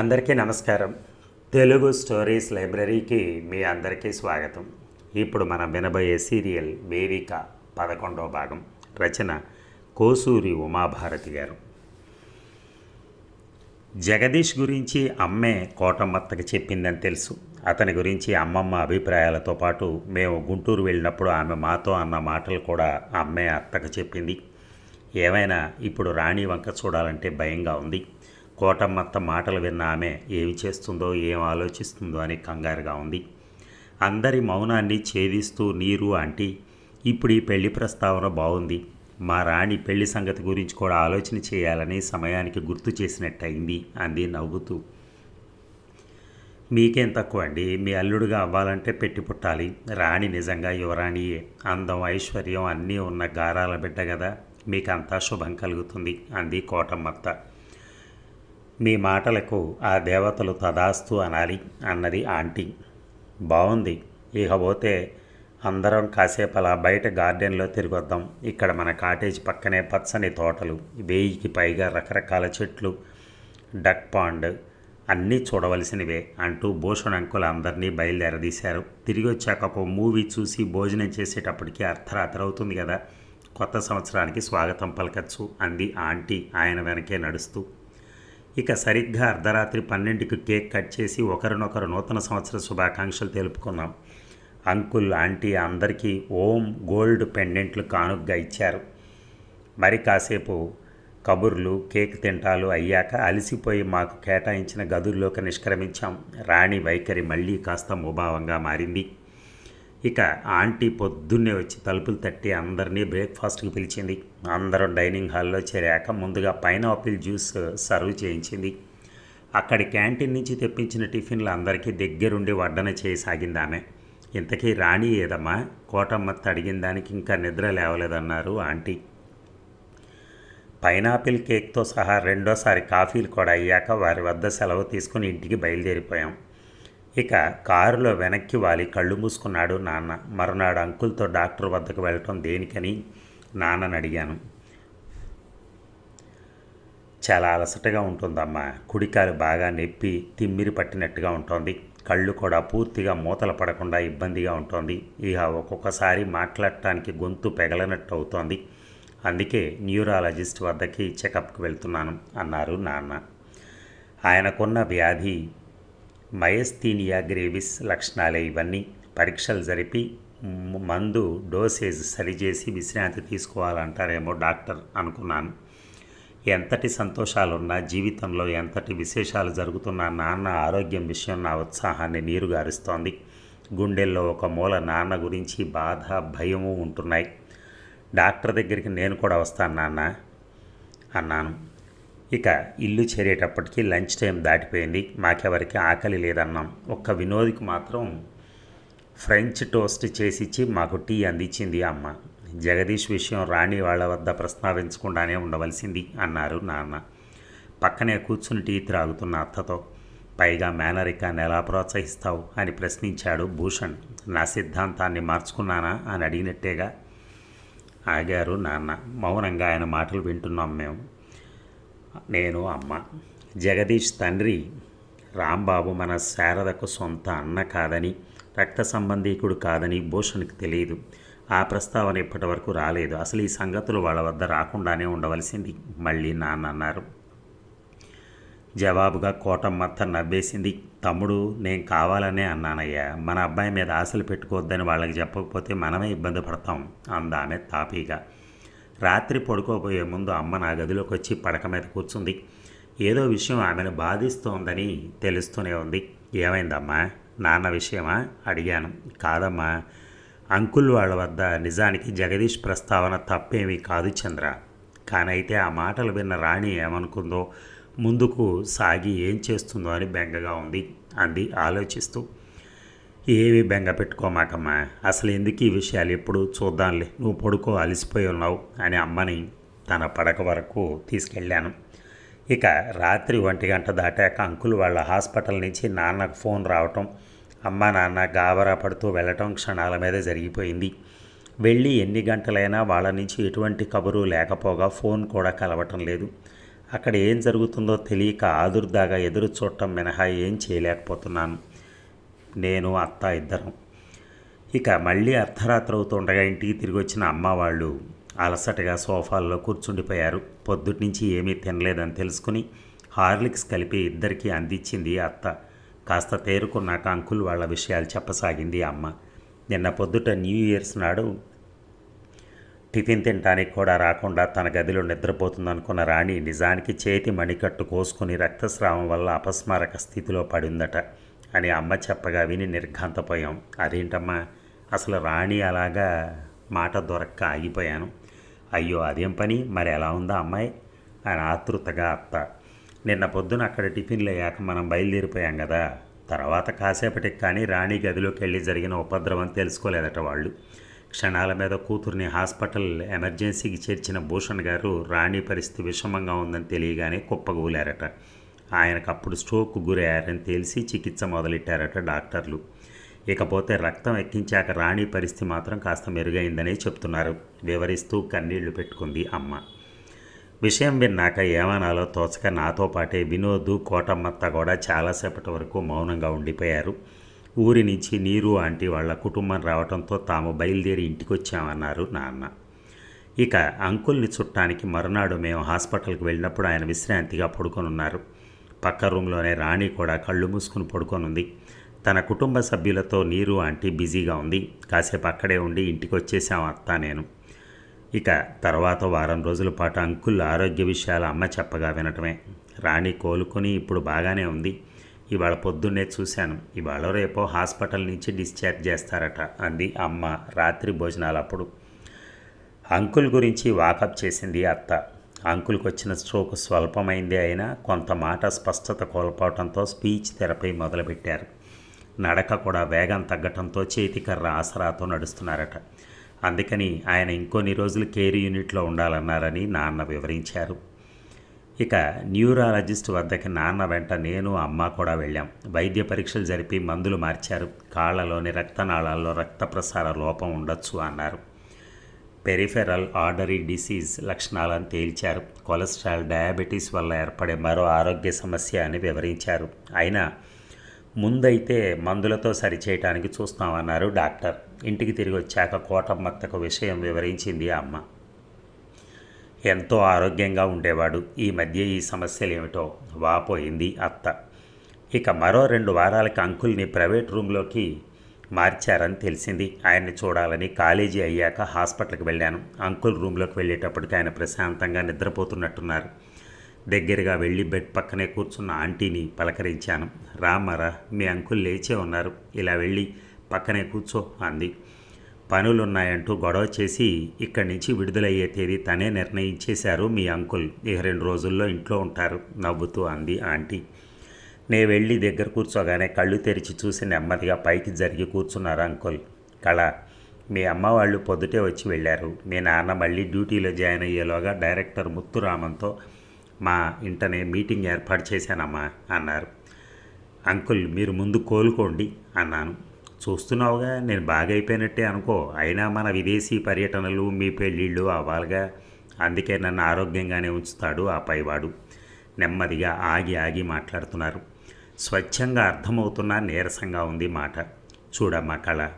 అందరికీ నమస్కారం. తెలుగు స్టోరీస్ లైబ్రరీకి మీ అందరికీ స్వాగతం. ఇప్పుడు మనం వినబోయే సీరియల్ వేదిక పదకొండవ భాగం రచన కోసూరి ఉమాభారతి గారు. జగదీష్ గురించి అమ్మే కోటమ్మత్తకి చెప్పిందని తెలుసు. అతని గురించి అమ్మమ్మ అభిప్రాయాలతో పాటు మేము గుంటూరు వెళ్ళినప్పుడు ఆమె మాతో అన్న మాటలు కూడా అమ్మే అత్తకు చెప్పింది. ఏమైనా ఇప్పుడు రాణి వంక చూడాలంటే భయంగా ఉంది. కోటమ్మత్త మాటలు విన్న ఆమె ఏమి చేస్తుందో ఏం ఆలోచిస్తుందో అని కంగారుగా ఉంది. అందరి మౌనాన్ని ఛేదిస్తూ నీరు ఆంటీ ఇప్పుడు ఈ పెళ్ళి ప్రస్తావన బాగుంది మా రాణి పెళ్ళి సంగతి గురించి కూడా ఆలోచన చేయాలని సమయానికి గుర్తు చేసినట్టయింది అంది నవ్వుతూ. మీకేం తక్కువ అండి? మీ అల్లుడుగా అవ్వాలంటే పెట్టి పుట్టాలి. రాణి నిజంగా యువరాణియే. అందం ఐశ్వర్యం అన్నీ ఉన్న గారాల బిడ్డ కదా మీకంతా శుభం కలుగుతుంది అంది కోటమ్మత్త మీ మాటలకు ఆ దేవతలు తదాస్తు అనాలి అన్నది ఆంటీ. బాగుంది ఇకపోతే అందరం కాసేపు అలా బయట గార్డెన్లో తిరిగొద్దాం. ఇక్కడ మన కాటేజ్ పక్కనే పచ్చని తోటలు వెయ్యికి పైగా రకరకాల చెట్లు డక్ పాండ్ అన్నీ చూడవలసినవే అంటూ భూషణ్ అంకుల్ అందరినీ బయలుదేరదీశారు. తిరిగి వచ్చాక ఒక మూవీ చూసి భోజనం చేసేటప్పటికి అర్ధరాత్రి అవుతుంది కదా కొత్త సంవత్సరానికి స్వాగతం పలకచ్చు అంది ఆంటీ ఆయన వెనకే నడుస్తూ. ఇక సరిగ్గా అర్ధరాత్రి పన్నెండుకి కేక్ కట్ చేసి ఒకరినొకరు నూతన సంవత్సర శుభాకాంక్షలు తెలుపుకున్నాం అంకుల్ ఆంటీ అందరికీ ఓం గోల్డ్ పెండెంట్లు కానుగ్గా ఇచ్చారు. మరి కాసేపు కబుర్లు కేక్ తింటాలు అయ్యాక అలసిపోయి మాకు కేటాయించిన గదుల్లోకి నిష్క్రమించాం. రాణి వైఖరి మళ్ళీ కాస్త ముభావంగా మారింది. ఇక ఆంటీ పొద్దున్నే వచ్చి తలుపులు తట్టి అందరినీ బ్రేక్ఫాస్ట్కి పిలిచింది. అందరం డైనింగ్ హాల్లో చేరాక ముందుగా పైనాపిల్ జ్యూస్ సర్వ్ చేయించింది. అక్కడి క్యాంటీన్ నుంచి తెప్పించిన టిఫిన్లు అందరికీ దగ్గరుండి వడ్డన చేయసాగింది ఆమె ఇంతకీ రాణి ఏదమ్మా? కోటమ్మ అడిగిన దానికి ఇంకా నిద్ర లేవలేదన్నారు ఆంటీ. పైనాపిల్ కేక్తో సహా రెండోసారి కాఫీలు కూడా అయ్యాక వారి వద్ద సెలవు తీసుకుని ఇంటికి బయలుదేరిపోయాం. ఇక కారులో వెనక్కి వాలి కళ్ళు మూసుకున్నాడు నాన్న. మరునాడు అంకుల్తో డాక్టర్ వద్దకు వెళ్ళటం దేనికని నాన్నని అడిగాను. చాలా అలసటగా ఉంటుందమ్మా. కుడికాలు బాగా నెప్పి తిమ్మిరి పట్టినట్టుగా ఉంటుంది. కళ్ళు కూడా పూర్తిగా మూతలు పడకుండా ఇబ్బందిగా ఉంటుంది. ఇక ఒక్కొక్కసారి మాట్లాడటానికి గొంతు పెగలనట్టు అవుతోంది. అందుకే న్యూరాలజిస్ట్ వద్దకి చెకప్కి వెళ్తున్నాను అన్నారు నాన్న. ఆయనకున్న వ్యాధి మయస్థీనియా గ్రేవిస్ లక్షణాలే ఇవన్నీ పరీక్షలు జరిపి మందు డోసేజ్ సరిచేసి విశ్రాంతి తీసుకోవాలంటారేమో డాక్టర్ అనుకున్నాను. ఎంతటి సంతోషాలున్నా జీవితంలో ఎంతటి విశేషాలు జరుగుతున్నా నాన్న ఆరోగ్యం విషయం నా ఉత్సాహాన్ని నీరుగారుస్తోంది. గుండెల్లో ఒక మూల నాన్న గురించి బాధ భయము ఉంటున్నాయి. డాక్టర్ దగ్గరికి నేను కూడా వస్తాను నాన్న అన్నాను. ఇక ఇల్లు చేరేటప్పటికి లంచ్ టైం దాటిపోయింది. మాకెవరికి ఆకలి లేదన్నాం. ఒక్క వినోద్కి మాత్రం ఫ్రెంచ్ టోస్ట్ చేసిచ్చి మాకు టీ అందించింది అమ్మ. జగదీష్ విషయం రాణి వాళ్ళ వద్ద ప్రస్తావించకుండానే ఉండవలసింది అన్నారు నాన్న. పక్కనే కూర్చుని టీ త్రాగుతున్న అత్తతో పైగా మేనరికాన్ని ఎలా ప్రోత్సహిస్తావు అని ప్రశ్నించాడు భూషణ్. నా సిద్ధాంతాన్ని మార్చుకున్నానా? అని అడిగినట్టేగా ఆగారు నాన్న. మౌనంగా ఆయన మాటలు వింటున్నాం మేము. నేను అమ్మ. జగదీష్ తండ్రి రాంబాబు మన శారదకు సొంత అన్న కాదని రక్త సంబంధీకుడు కాదని భూషణ్కి తెలియదు. ఆ ప్రస్తావన ఇప్పటి వరకు రాలేదు. అసలు ఈ సంగతులు వాళ్ళ వద్ద రాకుండానే ఉండవలసింది మళ్ళీ నాన్న అన్నారు. జవాబుగా కోటమ్మత్త నవ్వేసింది తమ్ముడు నేను కావాలనే అన్నానయ్యా. మన అబ్బాయి మీద ఆశలు పెట్టుకోవద్దని వాళ్ళకి చెప్పకపోతే మనమే ఇబ్బంది పడతాం అందామె తాపీగా. రాత్రి పడుకోబోయే ముందు అమ్మ నా గదిలోకి వచ్చి పడక మీద కూర్చుంది. ఏదో విషయం ఆమెను బాధిస్తోందని తెలుస్తూనే ఉంది. ఏమైందమ్మా? నాన్న విషయమా? అడిగాను. కాదమ్మా. అంకుల్ వాళ్ళ వద్ద నిజానికి జగదీష్ ప్రస్తావన తప్పేమీ కాదు చంద్ర. కానైతే ఆ మాటలు విన్న రాణి ఏమనుకుందో ముందుకు సాగి ఏం చేస్తుందో అని బెంగగా ఉంది. అంది ఆలోచిస్తూ. ఏవి బెంగ పెట్టుకోమాకమ్మా? అసలు ఎందుకు ఈ విషయాలు ఎప్పుడు చూద్దాంలే. నువ్వు పడుకో అలసిపోయి ఉన్నావు అని అమ్మని తన పడక వరకు తీసుకెళ్ళాను. ఇక రాత్రి ఒంటి గంట దాటాక అంకుల్ వాళ్ళ హాస్పిటల్ నుంచి నాన్నకు ఫోన్ రావటం అమ్మ నాన్న గాబరా పడుతూ వెళ్ళటం క్షణాల మీద జరిగిపోయింది. వెళ్ళి ఎన్ని గంటలైనా వాళ్ళ నుంచి ఎటువంటి కబురు లేకపోగా ఫోన్ కూడా కలవటం లేదు. అక్కడ ఏం జరుగుతుందో తెలియక ఆదుర్దాగా ఎదురు చూడటం మినహా ఏం చేయలేకపోతున్నాను. నేను అత్త ఇద్దరం. ఇక మళ్ళీ అర్ధరాత్రి అవుతుండగా ఇంటికి తిరిగి వచ్చిన అమ్మ వాళ్ళు అలసటగా సోఫాల్లో కూర్చుండిపోయారు. పొద్దుటి నుంచి ఏమీ తినలేదని తెలుసుకుని హార్లిక్స్ కలిపి ఇద్దరికీ అందించింది అత్త. కాస్త తేరుకున్నాక అంకుల్ వాళ్ళ విషయాలు చెప్పసాగింది అమ్మ. నిన్న పొద్దుట న్యూ ఇయర్స్ నాడు టిఫిన్ తినడానికి కూడా రాకుండా తన గదిలో నిద్రపోతుందనుకున్న రాణి నిజానికి చేతి మణికట్టు కోసుకుని రక్తస్రావం వల్ల అపస్మారక స్థితిలో పడిందట. అని అమ్మ చెప్పగా విని నిర్ఘాంతపోయాం. అదేంటమ్మా అసలు రాణి అలాగా మాట దొరక్క ఆగిపోయాను. అయ్యో అదేం పని? మరి ఎలా ఉందా అమ్మాయి? అని ఆతృతగా అత్త. నిన్న పొద్దున అక్కడ టిఫిన్లు అయ్యాక మనం బయలుదేరిపోయాం కదా తర్వాత కాసేపటికి కానీ రాణి గదిలోకి వెళ్ళి జరిగిన ఉపద్రవం తెలుసుకోలేదట వాళ్ళు. క్షణాల మీద కూతుర్ని హాస్పిటల్ ఎమర్జెన్సీకి చేర్చిన భూషణ్ గారు రాణి పరిస్థితి విషమంగా ఉందని తెలియగానే కుప్పగూలారట. ఆయనకు అప్పుడు స్ట్రోక్ గురయ్యారని తెలిసి చికిత్స మొదలెట్టారట డాక్టర్లు. ఇకపోతే రక్తం ఎక్కించాక రాణి పరిస్థితి మాత్రం కాస్త మెరుగైందని చెప్తున్నారు. వివరిస్తూ కన్నీళ్ళు పెట్టుకుంది అమ్మ. విషయం విన్నాక ఏమనాలో తోచక నాతో పాటే వినోద్ కోటమ్మత్త కూడా చాలాసేపటి వరకు మౌనంగా ఉండిపోయారు. ఊరి నుంచి నీరు ఆంటీ వాళ్ళ కుటుంబం రావడంతో తాము బయలుదేరి ఇంటికి వచ్చామన్నారు నాన్న. ఇక అంకుల్ని చుట్టానికి మరునాడు మేము హాస్పిటల్కి వెళ్ళినప్పుడు ఆయన విశ్రాంతిగా పడుకొని ఉన్నారు పక్క రూమ్లోనే రాణి కూడా కళ్ళు మూసుకుని పడుకొనుంది. తన కుటుంబ సభ్యులతో నీరు ఆంటీ బిజీగా ఉంది. కాసేపు అక్కడే ఉండి ఇంటికి వచ్చేసాం అత్త నేను. ఇక తర్వాత వారం రోజుల పాటు అంకుల్ ఆరోగ్య విషయాలు అమ్మ చెప్పగా వినటమే. రాణి కోలుకొని ఇప్పుడు బాగానే ఉంది. ఇవాళ పొద్దున్నే చూశాను. ఇవాళ రేపో హాస్పిటల్ నుంచి డిశ్చార్జ్ చేస్తారట అంది అమ్మ రాత్రి భోజనాలప్పుడు. అంకుల్ గురించి వాకప్ చేసింది అత్త. అంకుల్కి వచ్చిన స్ట్రోక్ స్వల్పమైందే అయినా కొంత మాట స్పష్టత కోల్పోవడంతో స్పీచ్ థెరపీ మొదలుపెట్టారు. నడక కూడా వేగం తగ్గటంతో చేతికర్ర ఆసరాతో నడుస్తున్నారట. అందుకని ఆయన ఇంకొన్ని రోజులు కేర్ యూనిట్లో ఉండాలన్నారని నాన్న వివరించారు. ఇక న్యూరాలజిస్ట్ వద్దకి నాన్న వెంట నేను అమ్మ కూడా వెళ్ళాం. వైద్య పరీక్షలు జరిపి మందులు మార్చారు. కాళ్ళలోని రక్తనాళాల్లో రక్త ప్రసార లోపం ఉండొచ్చు అన్నారు. పెరిఫెరల్ ఆర్డరీ డిసీజ్ లక్షణాలను తేల్చారు. కొలెస్ట్రాల్ డయాబెటీస్ వల్ల ఏర్పడే మరో ఆరోగ్య సమస్య అని వివరించారు. అయినా ముందైతే మందులతో సరిచేయటానికి చూస్తామన్నారు డాక్టర్. ఇంటికి తిరిగి వచ్చాక కోటమ్మత్తకు విషయం వివరించింది అమ్మ. ఎంతో ఆరోగ్యంగా ఉండేవాడు. ఈ మధ్య ఈ సమస్యలు ఏమిటో వాపోయింది అత్త. ఇక మరో రెండు వారాలకి అంకుల్ని ప్రైవేట్ రూమ్లోకి మార్చారని తెలిసింది. ఆయన్ని చూడాలని కాలేజీ అయ్యాక హాస్పిటల్కి వెళ్ళాను. అంకుల్ రూమ్లోకి వెళ్ళేటప్పటికి ఆయన ప్రశాంతంగా నిద్రపోతున్నట్టున్నారు. దగ్గరగా వెళ్ళి బెడ్ పక్కనే కూర్చున్న ఆంటీని పలకరించాను. రామారా మీ అంకుల్ లేచే ఉన్నారు. ఇలా వెళ్ళి పక్కనే కూర్చో అంది. పనులున్నాయంటూ గొడవ చేసి ఇక్కడి నుంచి విడుదలయ్యే తేదీ తనే నిర్ణయించేశారు మీ అంకుల్. ఇక రెండు రోజుల్లో ఇంట్లో ఉంటారు నవ్వుతూ అంది ఆంటీ. నే వెళ్ళి దగ్గర కూర్చోగానే కళ్ళు తెరిచి చూసి నెమ్మదిగా పైకి జరిగి కూర్చున్నారు అంకుల్. కళ. మీ అమ్మ వాళ్ళు పొద్దుటే వచ్చి వెళ్ళారు. మీ నాన్న మళ్ళీ డ్యూటీలో జాయిన్ అయ్యేలోగా డైరెక్టర్ ముత్తురామంతో మా ఇంటనే మీటింగ్ ఏర్పాటు చేశానమ్మా అన్నారు. అంకుల్ మీరు ముందు కోలుకోండి అన్నాను. చూస్తున్నావుగా నేను బాగా అయిపోయినట్టే అనుకో. అయినా మన విదేశీ పర్యటనలు మీ పెళ్ళిళ్ళు అవ్వాలిగా. అందుకే నన్ను ఆరోగ్యంగానే ఉంచుతాడు ఆ పైవాడు. నెమ్మదిగా ఆగి ఆగి మాట్లాడుతున్నారు. స్వచ్ఛంగా అర్థమవుతున్నా నీరసంగా ఉంది మాట. చూడమ్మా కళ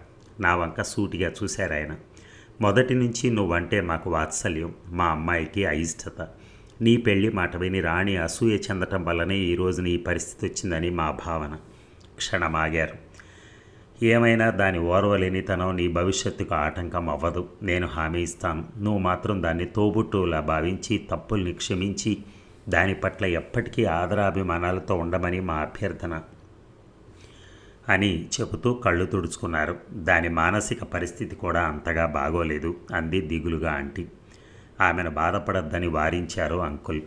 నా వంక సూటిగా చూశారాయన మొదటి నుంచి నువ్వంటే మాకు వాత్సల్యం మా అమ్మాయికి అయిష్టత. నీ పెళ్ళి మాట విని రాణి అసూయ చెందటం వల్లనే ఈరోజు నీ పరిస్థితి వచ్చిందని మా భావన. క్షణమాగారు. ఏమైనా దాని ఓర్వలేనితనం నీ భవిష్యత్తుకు ఆటంకం అవ్వదు. నేను హామీ ఇస్తాను. నువ్వు మాత్రం దాన్ని తోబుట్టులా భావించి తప్పుల్ని క్షమించి దాని పట్ల ఎప్పటికీ ఆదరాభిమానాలతో ఉండమని మా అభ్యర్థన అని చెబుతూ కళ్ళు తుడుచుకున్నారు. దాని మానసిక పరిస్థితి కూడా అంతగా బాగోలేదు అంది దిగులుగా ఆంటీ. ఆమెను బాధపడద్దని వారించారు అంకుల్.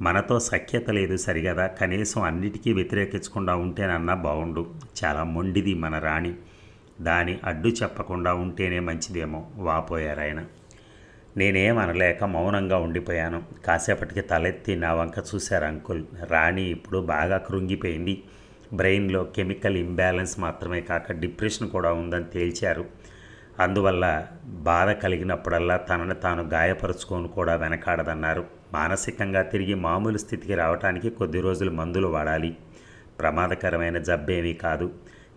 మనతో సఖ్యత లేదు సరిగదా కనీసం అన్నిటికీ వ్యతిరేకించకుండా ఉంటేనన్నా బాగుండు చాలా మొండిది మన రాణి. దాని అడ్డు చెప్పకుండా ఉంటేనే మంచిదేమో వాపోయారాయన. నేనేం అనలేక మౌనంగా ఉండిపోయాను. కాసేపటికి తలెత్తి నా వంక చూశారు అంకుల్. రాణి ఇప్పుడు బాగా కృంగిపోయింది. బ్రెయిన్లో కెమికల్ ఇంబ్యాలెన్స్ మాత్రమే కాక డిప్రెషన్ కూడా ఉందని తేల్చారు. అందువల్ల బాధ కలిగినప్పుడల్లా తనను తాను గాయపరుచుకొని కూడా వెనకాడదన్నారు. మానసికంగా తిరిగి మామూలు స్థితికి రావడానికి కొద్ది రోజులు మందులు వాడాలి. ప్రమాదకరమైన జబ్బేమీ కాదు.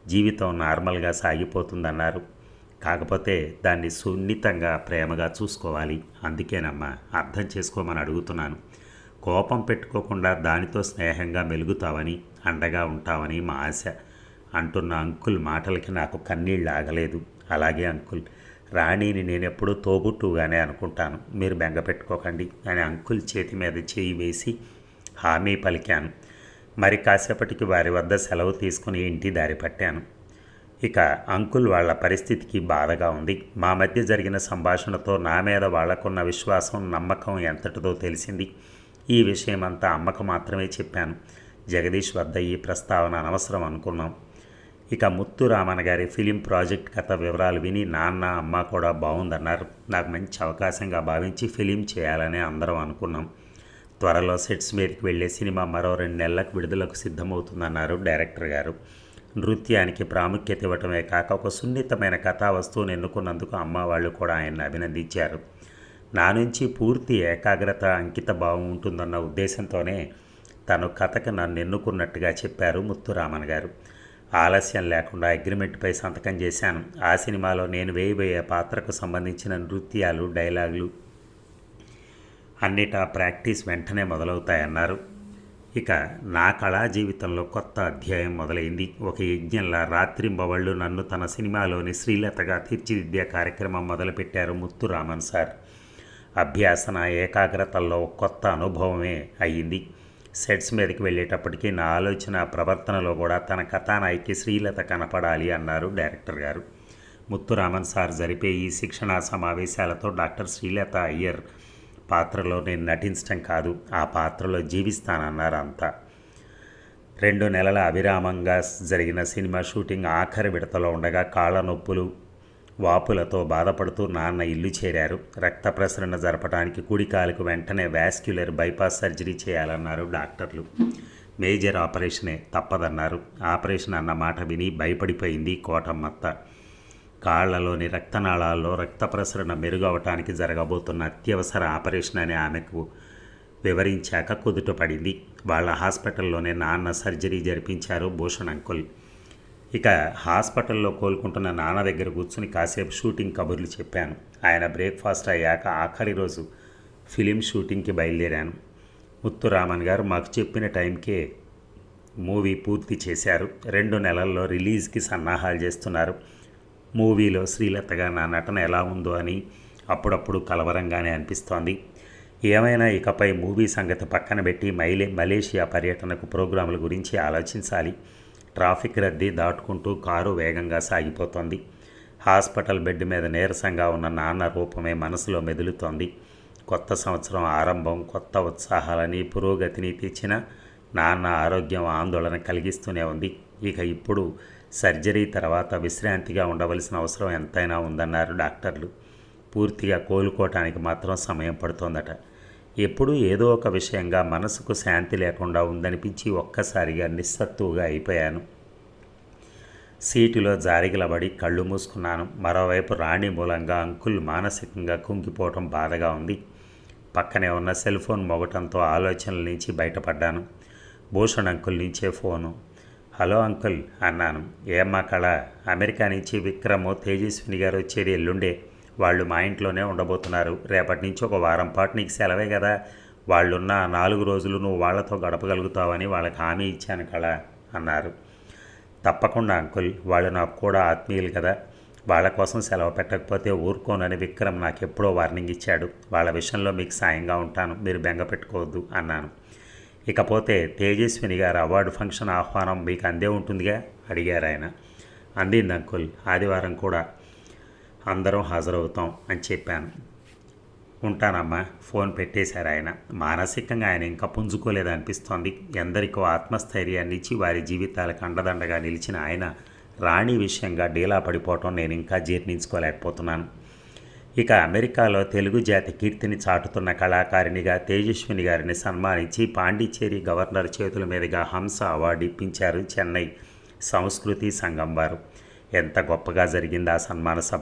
జీవితం నార్మల్గా సాగిపోతుందన్నారు. కాకపోతే దాన్ని సున్నితంగా ప్రేమగా చూసుకోవాలి. అందుకేనమ్మా అర్థం చేసుకోమని అడుగుతున్నాను. కోపం పెట్టుకోకుండా దానితో స్నేహంగా మెలుగుతావని అండగా ఉంటావని మా ఆశ. అంటున్న అంకుల్ మాటలకి నాకు కన్నీళ్ళు ఆగలేదు. అలాగే అంకుల్ రాణిని నేను ఎప్పుడూ తోబుట్టుగానే అనుకుంటాను. మీరు బెంగ పెట్టుకోకండి అని అంకుల్ చేతి మీద చేయి వేసి హామీ పలికాను. మరి కాసేపటికి వారి వద్ద సెలవు తీసుకుని ఇంటి దారి పట్టాను. ఇక అంకుల్ వాళ్ళ పరిస్థితికి బాధగా ఉంది. మా మధ్య జరిగిన సంభాషణతో నా మీద వాళ్ళకున్న విశ్వాసం నమ్మకం ఎంతటిదో తెలిసింది. ఈ విషయమంతా అమ్మకు మాత్రమే చెప్పాను. జగదీష్ వద్ద ఈ ప్రస్తావన అనవసరం అనుకున్నాం. ఇక ముత్తు రామన్ గారి ఫిలిం ప్రాజెక్ట్ కథ వివరాలు విని నాన్న అమ్మ కూడా బాగుందన్నారు. నాకు మంచి అవకాశంగా భావించి ఫిలిం చేయాలని అందరం అనుకున్నాం. త్వరలో సెట్స్ మీదకి వెళ్ళే సినిమా మరో రెండు నెలలకు విడుదలకు సిద్ధమవుతుందన్నారు డైరెక్టర్ గారు. నృత్యానికి ప్రాముఖ్యత ఇవ్వటమే కాక ఒక సున్నితమైన కథా వస్తువును ఎన్నుకున్నందుకు అమ్మ వాళ్ళు కూడా ఆయన్ని అభినందించారు. నా నుంచి పూర్తి ఏకాగ్రత అంకిత భావం ఉంటుందన్న ఉద్దేశంతోనే తను కథకు నన్ను ఎన్నుకున్నట్టుగా చెప్పారు ముత్తురామన్ గారు. ఆలస్యం లేకుండా అగ్రిమెంట్పై సంతకం చేశాను. ఆ సినిమాలో నేను వేయబోయే పాత్రకు సంబంధించిన నృత్యాలు డైలాగులు అన్నిటా ప్రాక్టీస్ వెంటనే మొదలవుతాయన్నారు. ఇక నా కళా జీవితంలో కొత్త అధ్యాయం మొదలైంది. ఒక యజ్ఞంలా రాత్రింబవళ్ళు నన్ను తన సినిమాలోని శ్రీలతగా తీర్చిదిద్దే కార్యక్రమం మొదలుపెట్టారు ముత్తురామన్ సార్. అభ్యాసన ఏకాగ్రతల్లో కొత్త అనుభవమే అయ్యింది. సెట్స్ మీదకి వెళ్ళేటప్పటికీ నా ఆలోచన ప్రవర్తనలో కూడా తన కథానాయికి శ్రీలత కనపడాలి అన్నారు డైరెక్టర్ గారు. ముత్తురామన్ సార్ జరిపే ఈ శిక్షణా సమావేశాలతో డాక్టర్ శ్రీలత అయ్యర్ పాత్రలో నేను నటించటం కాదు ఆ పాత్రలో జీవిస్తానన్నారు అంతా. రెండు నెలల అవిరామంగా జరిగిన సినిమా షూటింగ్ ఆఖరి విడతలో ఉండగా కాళ్ళ నొప్పులు వాపులతో బాధపడుతూ నాన్న ఇల్లు చేరారు. రక్త ప్రసరణ జరపడానికి కుడికాలకు వెంటనే వాస్క్యులర్ బైపాస్ సర్జరీ చేయాలన్నారు డాక్టర్లు. మేజర్ ఆపరేషనే తప్పదన్నారు. ఆపరేషన్ అన్న మాట విని భయపడిపోయింది కోటమ్మత్త. కాళ్ళలోని రక్తనాళాల్లో రక్త ప్రసరణ మెరుగవటానికి జరగబోతున్న అత్యవసర ఆపరేషన్ అని ఆమెకు వివరించాక కుదుట పడింది వాళ్ళ హాస్పిటల్లోనే నాన్న సర్జరీ జరిపించారు భూషణ్ అంకుల్. ఇక హాస్పిటల్లో కోలుకుంటున్న నాన్న దగ్గర కూర్చుని కాసేపు షూటింగ్ కబుర్లు చెప్పాను. ఆయన బ్రేక్ఫాస్ట్ అయ్యాక ఆఖరి రోజు ఫిలిం షూటింగ్కి బయలుదేరాను. ముత్తురామన్ గారు మాకు చెప్పిన టైంకే మూవీ పూర్తి చేశారు. రెండు నెలల్లో రిలీజ్కి సన్నాహాలు చేస్తున్నారు. మూవీలో శ్రీలతగా నా నటన ఎలా ఉందో అని అప్పుడప్పుడు కలవరంగానే అనిపిస్తోంది. ఏమైనా ఇకపై మూవీ సంగతి పక్కన పెట్టి మైలే మలేషియా పర్యటనకు ప్రోగ్రాముల గురించి ఆలోచించాలి. ట్రాఫిక్ రద్దీ దాటుకుంటూ కారు వేగంగా సాగిపోతోంది. హాస్పిటల్ బెడ్ మీద నీరసంగా ఉన్న నాన్న రూపమే మనసులో మెదులుతోంది. కొత్త సంవత్సరం ఆరంభం కొత్త ఉత్సాహాలని పురోగతిని తెచ్చిన నాన్న ఆరోగ్యం ఆందోళన కలిగిస్తూనే ఉంది. ఇక ఇప్పుడు సర్జరీ తర్వాత విశ్రాంతిగా ఉండవలసిన అవసరం ఎంతైనా ఉందన్నారు డాక్టర్లు. పూర్తిగా కోలుకోవటానికి మాత్రం సమయం పడుతోందట. ఎప్పుడూ ఏదో ఒక విషయంగా మనసుకు శాంతి లేకుండా ఉందనిపించి ఒక్కసారిగా నిస్సత్తువుగా అయిపోయాను. సీటులో జారిగిలబడి కళ్ళు మూసుకున్నాను. మరోవైపు రాణి మూలంగా అంకుల్ మానసికంగా కుంగిపోవటం బాధగా ఉంది. పక్కనే ఉన్న సెల్ ఫోన్ మొగటంతో ఆలోచనల నుంచి బయటపడ్డాను. భూషణ్ అంకుల్ నుంచే ఫోను. హలో అంకుల్ అన్నాను. ఏమ్మా కళ? అమెరికా నుంచి విక్రమ్ తేజస్విని గారు వచ్చేది ఎల్లుండే. వాళ్ళు మా ఇంట్లోనే ఉండబోతున్నారు. రేపటి నుంచి ఒక వారం పాటు నీకు సెలవే కదా. వాళ్ళున్న నాలుగు రోజులు నువ్వు వాళ్ళతో గడపగలుగుతావని వాళ్ళకి హామీ ఇచ్చాను కళ అన్నారు. తప్పకుండా అంకుల్ వాళ్ళు నాకు కూడా ఆత్మీయులు కదా. వాళ్ళ కోసం సెలవు పెట్టకపోతే ఊరుకోనని విక్రమ్ నాకు ఎప్పుడో వార్నింగ్ ఇచ్చాడు. వాళ్ళ విషయంలో మీకు సాయంగా ఉంటాను. మీరు బెంగ పెట్టుకోవద్దు అన్నాను. ఇకపోతే తేజస్విని గారు అవార్డు ఫంక్షన్ ఆహ్వానం మీకు అందే ఉంటుందిగా? అడిగారు ఆయన. అందింది అంకుల్. ఆదివారం కూడా అందరం హాజరవుతాం అని చెప్పాను. ఉంటానమ్మా. ఫోన్ పెట్టేశారు ఆయన. మానసికంగా ఆయన ఇంకా పుంజుకోలేదు అనిపిస్తోంది. ఎందరికో ఆత్మస్థైర్యాన్ని ఇచ్చి వారి జీవితాలకు అండదండగా నిలిచిన ఆయన రాణి విషయంగా డీలా పడిపోవటం నేను ఇంకా జీర్ణించుకోలేకపోతున్నాను. ఇక అమెరికాలో తెలుగు జాతి కీర్తిని చాటుతున్న కళాకారిణిగా తేజస్విని గారిని సన్మానించి పాండిచ్చేరి గవర్నర్ చేతుల మీదుగా హంస అవార్డు ఇప్పించారు చెన్నై సంస్కృతి సంఘం వారు. ఎంత గొప్పగా జరిగింది ఆ సన్మాన సభ.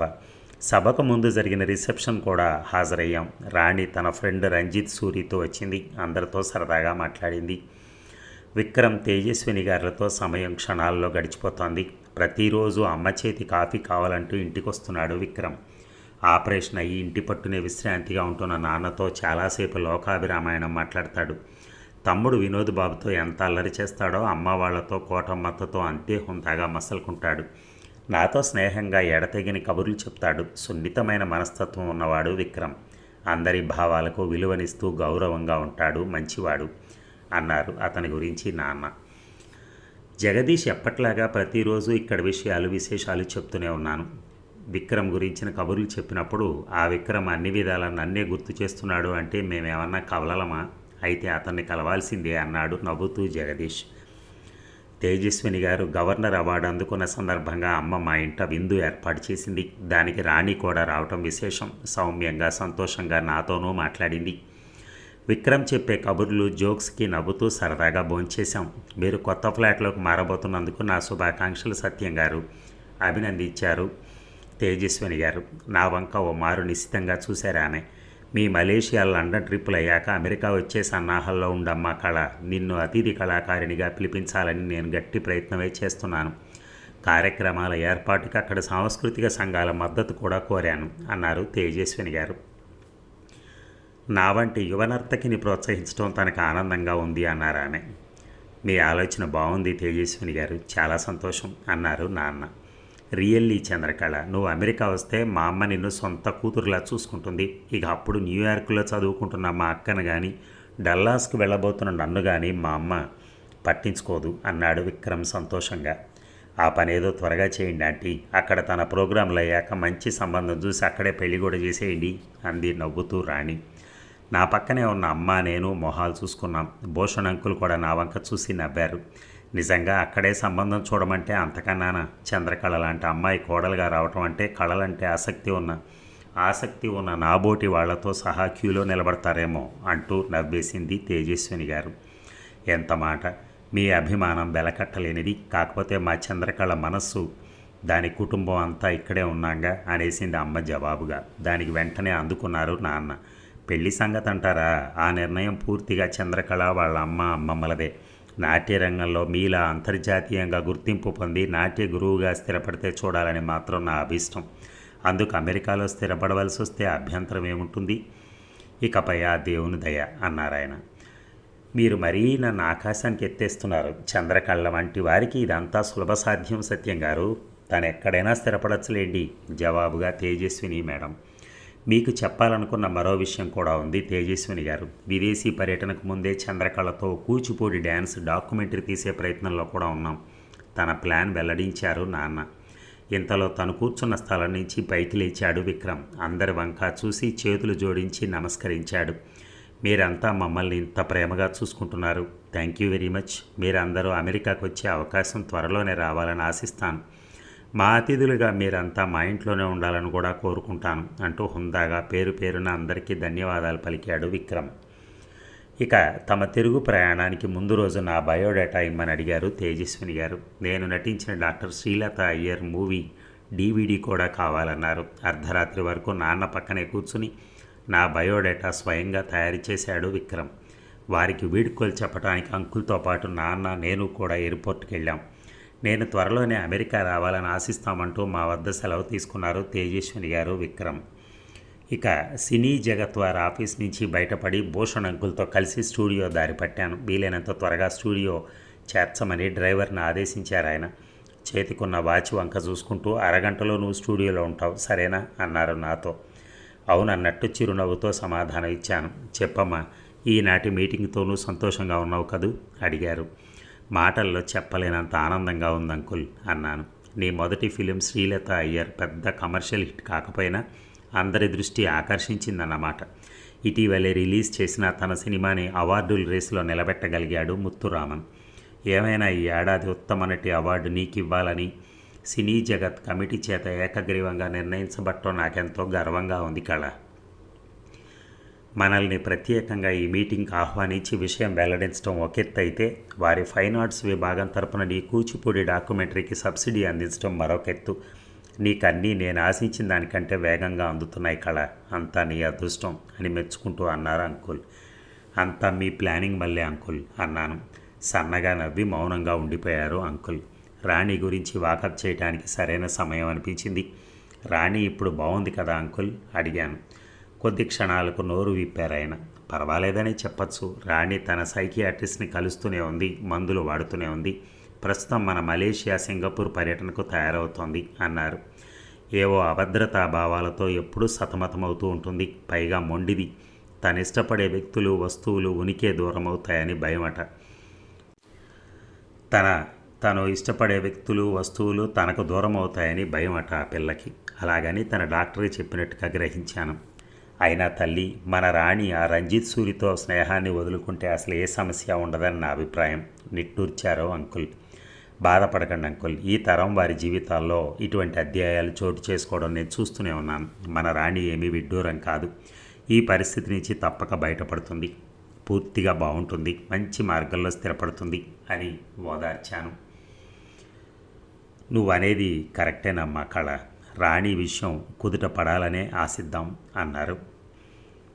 సభకు ముందు జరిగిన రిసెప్షన్ కూడా హాజరయ్యాం. రాణి తన ఫ్రెండ్ రంజిత్ సూరితో వచ్చింది. అందరితో సరదాగా మాట్లాడింది. విక్రమ్ తేజస్విని గారితో సమయం క్షణాల్లో గడిచిపోతోంది. ప్రతిరోజు అమ్మ చేతి కాఫీ కావాలంటూ ఇంటికి వస్తున్నాడు విక్రమ్. ఆపరేషన్ అయ్యి ఇంటి పట్టునే విశ్రాంతిగా ఉంటున్న నాన్నతో చాలాసేపు లోకాభిరామాయణం మాట్లాడతాడు. తమ్ముడు వినోద్ బాబుతో ఎంత అల్లరి చేస్తాడో అమ్మ వాళ్ళతో కోటమ్మత్తతో అంతే హుందాగా మసలుకుంటాడు. నాతో స్నేహంగా ఎడతెగిని కబుర్లు చెప్తాడు. సున్నితమైన మనస్తత్వం ఉన్నవాడు విక్రమ్. అందరి భావాలకు విలువనిస్తూ గౌరవంగా ఉంటాడు మంచివాడు అన్నారు అతని గురించి నాన్న. జగదీష్ ఎప్పట్లాగా ప్రతిరోజు ఇక్కడ విషయాలు విశేషాలు చెప్తూనే ఉన్నాను. విక్రమ్ గురించిన కబుర్లు చెప్పినప్పుడు ఆ విక్రమ్ అన్ని విధాలా నన్నే గుర్తు చేస్తున్నాడు అంటే మేమేమన్నా కవలలమా? అయితే అతన్ని కలవాల్సిందే అన్నాడు నవ్వుతూ జగదీష్. తేజస్విని గారు గవర్నర్ అవార్డు అందుకున్న సందర్భంగా అమ్మ మా ఇంట విందు ఏర్పాటు చేసింది. దానికి రాణి కూడా రావటం విశేషం. సౌమ్యంగా సంతోషంగా నాతోనూ మాట్లాడింది. విక్రమ్ చెప్పే కబుర్లు జోక్స్కి నవ్వుతూ సరదాగా భోంచేశాం. మీరు కొత్త ఫ్లాట్లోకి మారబోతున్నందుకు నా శుభాకాంక్షలు సత్యం గారు. అభినందించారు. తేజస్విని గారు. నా వంక ఓ మారు నిశ్చితంగా చూశారు ఆమె. మీ మలేషియా లండన్ ట్రిప్పులు అయ్యాక అమెరికా వచ్చే సన్నాహాల్లో ఉండమ్మా కళ. నిన్ను అతిథి కళాకారిణిగా పిలిపించాలని నేను గట్టి ప్రయత్నమే చేస్తున్నాను. కార్యక్రమాల ఏర్పాటుకి అక్కడ సాంస్కృతిక సంఘాల మద్దతు కూడా కోరాను అన్నారు తేజస్విని గారు. నా వంటి యువనర్తకిని ప్రోత్సహించడం తనకు ఆనందంగా ఉంది అన్నారు ఆమె. మీ ఆలోచన బాగుంది తేజస్విని గారు. చాలా సంతోషం అన్నారు నాన్న. రియల్లీ చంద్రకళ నువ్వు అమెరికా వస్తే మా అమ్మ నిన్ను సొంత కూతురులా చూసుకుంటుంది. ఇక అప్పుడు న్యూయార్క్లో చదువుకుంటున్న మా అక్కను కానీ డల్లాస్కి వెళ్ళబోతున్న నన్ను కానీ మా అమ్మ పట్టించుకోదు అన్నాడు విక్రమ్ సంతోషంగా. ఆ పనేదో త్వరగా చేయండి ఆంటీ. అక్కడ తన ప్రోగ్రాంలు అయ్యాక మంచి సంబంధం చూసి అక్కడే పెళ్ళి కూడా చేసేయండి అంది నవ్వుతూ రాణి. నా పక్కనే ఉన్న అమ్మ నేను మొహాలు చూసుకున్నాం. భూషణ్ అంకుల్ కూడా నా వంక చూసి నవ్వారు. నిజంగా అక్కడే సంబంధం చూడమంటే అంతకన్నానా చంద్రకళ లాంటి అమ్మాయి కోడలుగా రావటం అంటే కళలంటే ఆసక్తి ఉన్న ఆసక్తి ఉన్న నాబోటి వాళ్ళతో సహా క్యూలో నిలబడతారేమో అంటూ నవ్వేసింది తేజస్విని గారు. ఎంత మాట! మీ అభిమానం వెలకట్టలేనిది. కాకపోతే మా చంద్రకళ మనస్సు దాని కుటుంబం అంతా ఇక్కడే ఉన్నాగా అనేసింది అమ్మ జవాబుగా. దానికి వెంటనే అందుకున్నారు నాన్న. పెళ్ళి సంగతి అంటారా ఆ నిర్ణయం పూర్తిగా చంద్రకళ వాళ్ళ అమ్మ అమ్మమ్మలదే. నాట్య రంగంలో మీలా అంతర్జాతీయంగా గుర్తింపు పొంది నాట్య గురువుగా స్థిరపడితే చూడాలని మాత్రం నా అభిష్టం. అందుకు అమెరికాలో స్థిరపడవలసి వస్తే అభ్యంతరం ఏముంటుంది? ఇకపై ఆ దేవుని దయ అన్నారాయన మీరు మరీ నన్ను ఆకాశానికి ఎత్తేస్తున్నారు. చంద్రకళ్ళ వంటి వారికి ఇదంతా సులభ సాధ్యం సత్యం గారు. తను ఎక్కడైనా స్థిరపడచ్చులేండి? జవాబుగా తేజస్విని మేడం. మీకు చెప్పాలనుకున్న మరో విషయం కూడా ఉంది తేజస్విని గారు. విదేశీ పర్యటనకు ముందే చంద్రకళతో కూచిపూడి డ్యాన్స్ డాక్యుమెంటరీ తీసే ప్రయత్నంలో కూడా ఉన్నాం. తన ప్లాన్ వెల్లడించారు నాన్న. ఇంతలో తను కూర్చున్న స్థలం నుంచి పైకి లేచాడు విక్రమ్. అందరి వంక చూసి చేతులు జోడించి నమస్కరించాడు. మీరంతా మమ్మల్ని ఇంత ప్రేమగా చూసుకుంటున్నారు. Thank you very much. మీరందరూ అమెరికాకు వచ్చే అవకాశం త్వరలోనే రావాలని ఆశిస్తాను. మా అతిథులుగా మీరంతా మా ఇంట్లోనే ఉండాలని కూడా కోరుకుంటాను అంటూ హుందాగా పేరు పేరున అందరికీ ధన్యవాదాలు పలికాడు విక్రమ్. ఇక తమ తిరుగు ప్రయాణానికి ముందు రోజు నా బయోడేటా ఇమ్మని అడిగారు తేజస్విని గారు. నేను నటించిన doctor Srilatha Iyer movie DVD కూడా కావాలన్నారు. అర్ధరాత్రి వరకు నాన్న పక్కనే కూర్చుని నా బయోడేటా స్వయంగా తయారు చేశాడు విక్రమ్. వారికి వీడ్కోలు చెప్పడానికి అంకుల్తో పాటు నాన్న నేను కూడా ఎయిర్పోర్ట్కి వెళ్ళాం. నేను త్వరలోనే అమెరికా రావాలని ఆశిస్తామంటూ మా వద్ద సెలవు తీసుకున్నారు తేజస్విని గారు విక్రమ్. ఇక సినీ జగత్ వారి ఆఫీస్ నుంచి బయటపడి భూషణ్ అంకుల్తో కలిసి స్టూడియో దారి పట్టాను. వీలైనంత త్వరగా స్టూడియో చేర్చమని డ్రైవర్ని ఆదేశించారు ఆయన. చేతికున్న వాచ్ వంక చూసుకుంటూ అరగంటలో నువ్వు స్టూడియోలో ఉంటావు సరేనా? అన్నారు నాతో. అవునన్నట్టు చిరునవ్వుతో సమాధానం ఇచ్చాను. చెప్పమ్మా ఈనాటి మీటింగ్తోనూ సంతోషంగా ఉన్నావు కదూ? అడిగారు. మాటల్లో చెప్పలేనంత ఆనందంగా ఉంది అంకుల్ అన్నాను. నీ మొదటి ఫిలిం శ్రీలత అయ్యర్ పెద్ద కమర్షియల్ హిట్ కాకపోయినా అందరి దృష్టి ఆకర్షించిందన్నమాట. ఇటీవలే రిలీజ్ చేసిన తన సినిమాని అవార్డుల రేసులో నిలబెట్టగలిగాడు ముత్తురామన్. ఏమైనా ఈ ఏడాది ఉత్తమ నటి అవార్డు నీకు ఇవ్వాలని సినీ జగత్ కమిటీ చేత ఏకగ్రీవంగా నిర్ణయించబట్టం నాకెంతో గర్వంగా ఉంది కళ. మనల్ని ప్రత్యేకంగా ఈ మీటింగ్కి ఆహ్వానించి విషయం వెల్లడించడం ఒకెత్తు వారి ఫైన్ ఆర్ట్స్ విభాగం తరపున నీ కూచిపూడి డాక్యుమెంటరీకి సబ్సిడీ అందించడం మరొకెత్తు నీకన్నీ నేను ఆశించిన దానికంటే వేగంగా అందుతున్నాయి కళ. అంతా నీ అదృష్టం అని మెచ్చుకుంటూ అన్నారు అంకుల్. అంతా మీ ప్లానింగ్ మళ్ళీ అంకుల్ అన్నాను. సన్నగా నవ్వి మౌనంగా ఉండిపోయారు అంకుల్. రాణి గురించి వాకప్ చేయడానికి సరైన సమయం అనిపించింది. రాణి ఇప్పుడు బాగుంది కదా అంకుల్? అడిగాను. కొద్ది క్షణాలకు నోరు విప్పారాయన పర్వాలేదని చెప్పచ్చు. రాణి తన సైకియాట్రిస్ట్ని కలుస్తూనే ఉంది మందులు వాడుతూనే ఉంది. ప్రస్తుతం మన మలేషియా సింగపూర్ పర్యటనకు తయారవుతోంది అన్నారు. ఏవో అభద్రతా భావాలతో ఎప్పుడూ సతమతమవుతూ ఉంటుంది. పైగా మొండిది. తను ఇష్టపడే వ్యక్తులు వస్తువులు ఉనికే దూరమవుతాయని భయమట. తన తను ఇష్టపడే వ్యక్తులు వస్తువులు తనకు దూరం అవుతాయని భయం అట ఆ పిల్లకి. అలాగని తన డాక్టరే చెప్పినట్టుగా గ్రహించాను. అయినా తల్లి మన రాణి ఆ రంజిత్ సూరితో స్నేహాన్ని వదులుకుంటే అసలు ఏ సమస్య ఉండదని నా అభిప్రాయం నిట్టూర్చారో అంకుల్. బాధపడకండి అంకుల్ ఈ తరం వారి జీవితాల్లో ఇటువంటి అధ్యాయాలు చోటు చేసుకోవడం నేను చూస్తూనే ఉన్నాను. మన రాణి ఏమీ విడ్డూరం కాదు. ఈ పరిస్థితి నుంచి తప్పక బయటపడుతుంది. పూర్తిగా బాగుంటుంది. మంచి మార్గంలో స్థిరపడుతుంది అని ఓదార్చాను. నువ్వు అనేది కరెక్టేనమ్మా కళ. రాణి విషయం కుదుట పడాలనే ఆశిద్దాం అన్నారు.